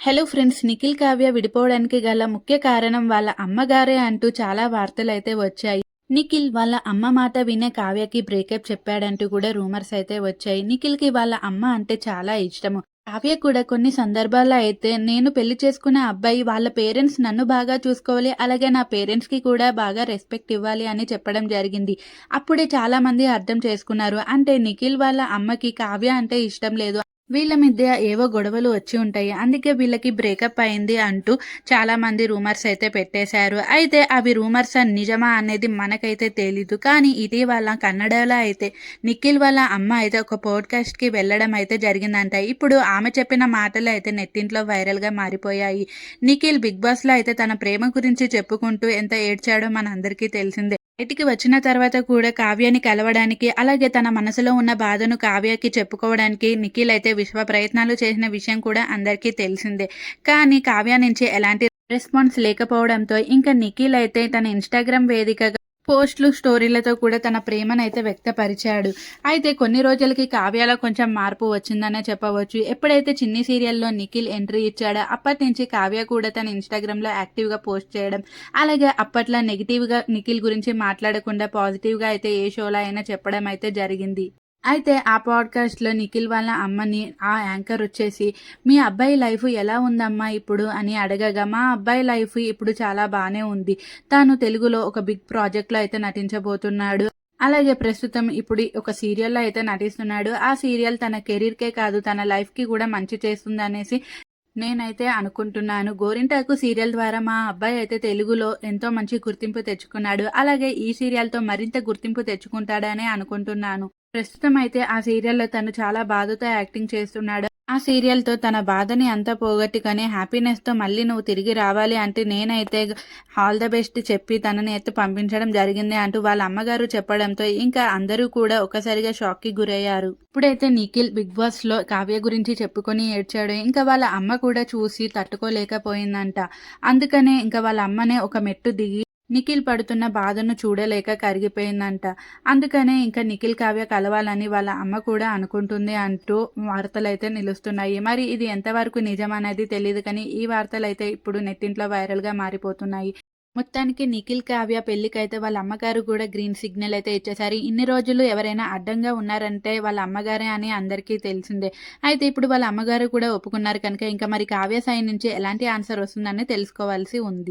Hello friends Nikhil Kavya విడిపోవడానికి గల ముఖ్య కారణం వాళ్ళ అమ్మగారే అంటూ చాలా వార్తలు అయితే వచ్చాయి. నిఖిల్ వాళ్ళ అమ్మ మాట వినే కావ్యకి బ్రేకప్ చెప్పాడంటూ కూడా రూమర్స్ అయితే వచ్చాయి. నిఖిల్కి వాళ్ళ అమ్మ అంటే చాలా ఇష్టము. కావ్య కూడా కొన్ని సందర్భాల్లో అయితే నేను పెళ్ళి చేసుకునే అబ్బాయి వాళ్ళ పేరెంట్స్ నన్ను బాగా చూసుకోవాలి అలాగే నా పేరెంట్స్కి కూడా బాగా రెస్పెక్ట్ ఇవ్వాలి అని చెప్పడం జరిగింది. అప్పుడే చాలా మంది అర్థం చేసుకున్నారు. అంటే నిఖిల్ వాళ్ళ అమ్మకి కావ్య అంటే ఇష్టం లేదు. వీళ్ళ మధ్య ఏవో గొడవలు వచ్చి ఉంటాయి. అందుకే వీళ్ళకి బ్రేకప్ అయింది అంటూ చాలా మంది రూమర్స్ అయితే పెట్టేశారు. అయితే అవి రూమర్స్ నిజమా అనేది మనకైతే తెలీదు. కానీ ఇటీవల కన్నడలో అయితే నిఖిల్ వాళ్ళ అమ్మ అయితే ఒక పోడ్కాస్ట్కి వెళ్ళడం అయితే జరిగిందంట. ఇప్పుడు ఆమె చెప్పిన మాటలు అయితే నెట్టింట్లో వైరల్గా మారిపోయాయి. నిఖిల్ బిగ్ బాస్లో అయితే తన ప్రేమ గురించి చెప్పుకుంటూ ఎంత ఏడ్చాడో మనందరికీ తెలిసిందే. బయటికి వచ్చిన తర్వాత కూడా కావ్యాన్ని కలవడానికి అలాగే తన మనసులో ఉన్న బాధను కావ్యకి చెప్పుకోవడానికి నిఖిల్ అయితే విశ్వ ప్రయత్నాలు చేసిన విషయం కూడా అందరికీ తెలిసిందే. కానీ కావ్య నుంచి ఎలాంటి రెస్పాన్స్ లేకపోవడంతో ఇంకా నిఖిల్ అయితే తన ఇన్స్టాగ్రామ్ వేదికగా పోస్టులు స్టోరీలతో కూడా తన ప్రేమనైతే వ్యక్తపరిచాడు. అయితే కొన్ని రోజులకి కావ్యలో కొంచెం మార్పు వచ్చిందనే చెప్పవచ్చు. ఎప్పుడైతే చిన్ని సీరియల్లో నిఖిల్ ఎంట్రీ ఇచ్చాడో అప్పటి నుంచి కావ్య కూడా తన ఇన్స్టాగ్రామ్లో యాక్టివ్గా పోస్ట్ చేయడం అలాగే అప్పట్లో నెగిటివ్గా నిఖిల్ గురించి మాట్లాడకుండా పాజిటివ్గా అయితే ఏ షోలో అయినా చెప్పడం అయితే జరిగింది. అయితే ఆ పాడ్కాస్ట్లో నిఖిల్ వాళ్ళ అమ్మని ఆ యాంకర్ వచ్చేసి మీ అబ్బాయి లైఫ్ ఎలా ఉందమ్మా ఇప్పుడు? అని అడగగా మా అబ్బాయి లైఫ్ ఇప్పుడు చాలా బాగానే ఉంది. తాను తెలుగులో ఒక బిగ్ ప్రాజెక్ట్లో అయితే నటించబోతున్నాడు. అలాగే ప్రస్తుతం ఇప్పుడు ఒక సీరియల్లో అయితే నటిస్తున్నాడు. ఆ సీరియల్ తన కెరీర్కే కాదు తన లైఫ్కి కూడా మంచి చేస్తుంది అనేసి నేనైతే అనుకుంటున్నాను. గోరింటాకు సీరియల్ ద్వారా మా అబ్బాయి అయితే తెలుగులో ఎంతో మంచి గుర్తింపు తెచ్చుకున్నాడు. అలాగే ఈ సీరియల్తో మరింత గుర్తింపు తెచ్చుకుంటాడని అనుకుంటున్నాను. ప్రస్తుతం అయితే ఆ సీరియల్లో తను చాలా బాధతో యాక్టింగ్ చేస్తున్నాడు. ఆ సీరియల్తో తన బాధని అంతా పోగొట్టుకొని హ్యాపీనెస్తో మళ్ళీ నువ్వు తిరిగి రావాలి అంటే నేనైతే ఆల్ ద బెస్ట్ చెప్పి తనని అయితే పంపించడం జరిగింది అంటూ వాళ్ళ అమ్మగారు చెప్పడంతో ఇంకా అందరూ కూడా ఒకసారిగా షాక్కి గురయ్యారు. ఇప్పుడైతే నిఖిల్ బిగ్ బాస్లో కావ్య గురించి చెప్పుకొని ఏడ్చాడు. ఇంకా వాళ్ళ అమ్మ కూడా చూసి తట్టుకోలేకపోయిందంట. అందుకనే ఇంకా వాళ్ళ అమ్మనే ఒక మెట్టు దిగి నిఖిల్ పడుతున్న బాధను చూడలేక కరిగిపోయిందంట. అందుకనే ఇంకా నిఖిల్ కావ్య కలవాలని వాళ్ళ అమ్మ కూడా అనుకుంటుంది అంటూ వార్తలైతే నిలుస్తున్నాయి. మరి ఇది ఎంతవరకు నిజం అనేది తెలియదు కానీ ఈ వార్తలైతే ఇప్పుడు నెట్టింట్లో వైరల్గా మారిపోతున్నాయి. మొత్తానికి నిఖిల్ కావ్య పెళ్ళికైతే వాళ్ళ అమ్మగారు కూడా గ్రీన్ సిగ్నల్ అయితే ఇచ్చేసారు. ఇన్ని రోజులు ఎవరైనా అడ్డంగా ఉన్నారంటే వాళ్ళ అమ్మగారే అని అందరికీ తెలిసిందే. అయితే ఇప్పుడు వాళ్ళ అమ్మగారు కూడా ఒప్పుకున్నారు కనుక ఇంకా మరి కావ్య సైన్ నుంచి ఎలాంటి ఆన్సర్ వస్తుందని తెలుసుకోవాల్సి ఉంది.